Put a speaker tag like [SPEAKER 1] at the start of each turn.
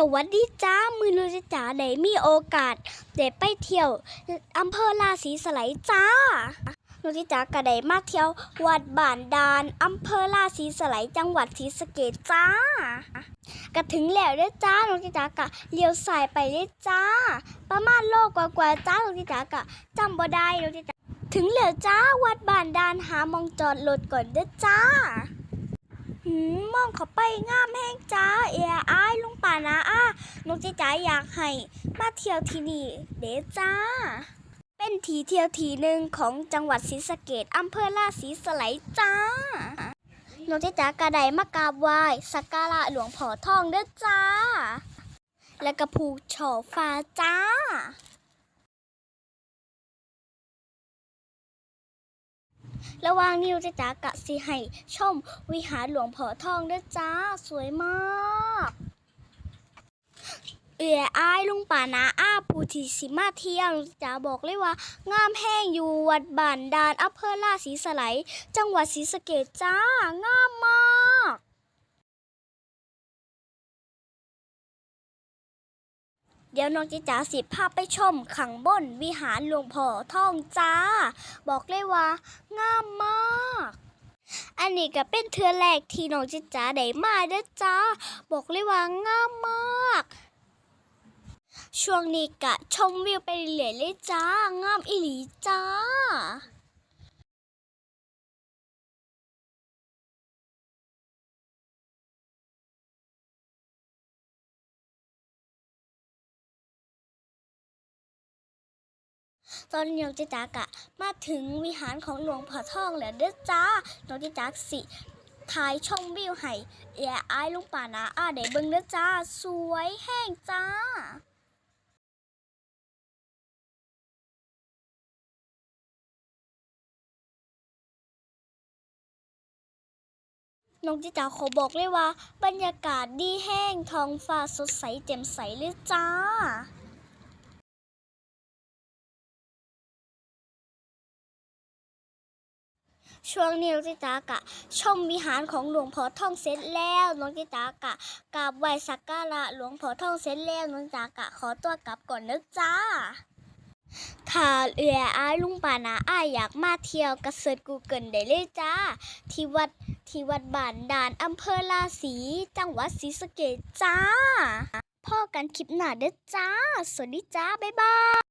[SPEAKER 1] สวัสดีจ้า มือลูกจ๋าได้มีโอกาสได้ไปเที่ยวอำเภอราศีสไลจ้าลูกจ๋าก็ได้มาเที่ยววัดบ้านดานอำเภอราศีสไลจังหวัดศรีสะเกษจ้าก็ถึงแล้วเด้จ้าลูกจ๋ากะเลี้ยวซ้ายไปเลยจ้า ประมาณโลกกว่าๆจ้าลูกจ๋ากะจำบ่ได้ลูกจ๋าถึงแล้วจ้าวัดบ้านดานหามองจอดรถก่อนเด้จ้า องเขาไปงามแห้งจ้าเอียอ้ายลุงป่านะอ้าน้องจีจ๋าอยากให้มาเที่ยวที่นี่เด้จ้า เป็นทีเที่ยวทีหนึ่งของจังหวัดศรีสะเกดอำเภอราศีสไลจ้าน้องจีจ๋ากระไดมากราบไหว้สักการะหลวงพ่อทองเด้อจ้า และกระผูกช่อฟ้าจ้า ระหว่างนิวจะจ๋ากะสิให้ชม วิหารหลวงพ่อทองเด้อจ้า สวยมากเอืออ้ายลุงป่านาอ้าปูทีสิมาเที่ยวจ๋าบอกเลยว่า งามแห้งอยู่วัดบ้านดานอำเภอราศีสไลจังหวัดศรีสะเกดจ้างามมาก ดี๋ยวน้องจิจ๋าสิพาไปชมขังบนวิหารหลวงพ่อทองจ้า บอกเลยว่างามมาก อันนี้ก็เป็นเทือแรกที่น้องจิจ๋าได้มาเด้อจ้า บอกเลยว่างามมาก ช่วงนี้กะชมวิวไปเรื่อยเลยจ้างามอีหลีจ้า ตอนนี้องจิจ๋ากะมาถึงวิหารของหลวงพ่อทองแล้วเด้อจ้าน้องจิจ๋าสิถ่ายชมวิวให้แย่อายลุงป่านาอาได้เบิ่งเด้อจ้า สวยแห้งจ้าน้องจิจ๋าขอบอกเลยว่า บรรยากาศดีแห้งท้องฟ้าสดใสแจ่มใสเลยจ้า ช่วงนี้น้องจิตากะ ชมวิหารของหลวงพ่อทองเสร็จแล้วน้องจิตากะกราบไหว้สักการะหลวงพ่อทองเสร็จแล้วน้องจิตากะขอตัวกลับก่อนนะจ้าถ้าเอืออายลุงป่านาอายอยากมาเที่ยวกระเซิร์ชกูเกิลได้เลยจ้า ที่วัดที่วัดบ้านด่านอำเภอราศีจังหวัดศรีสะเกษจ้าพ่อกันคลิปหน้าเด้อจ้า สวัสดีจ้า บ๊ายบาย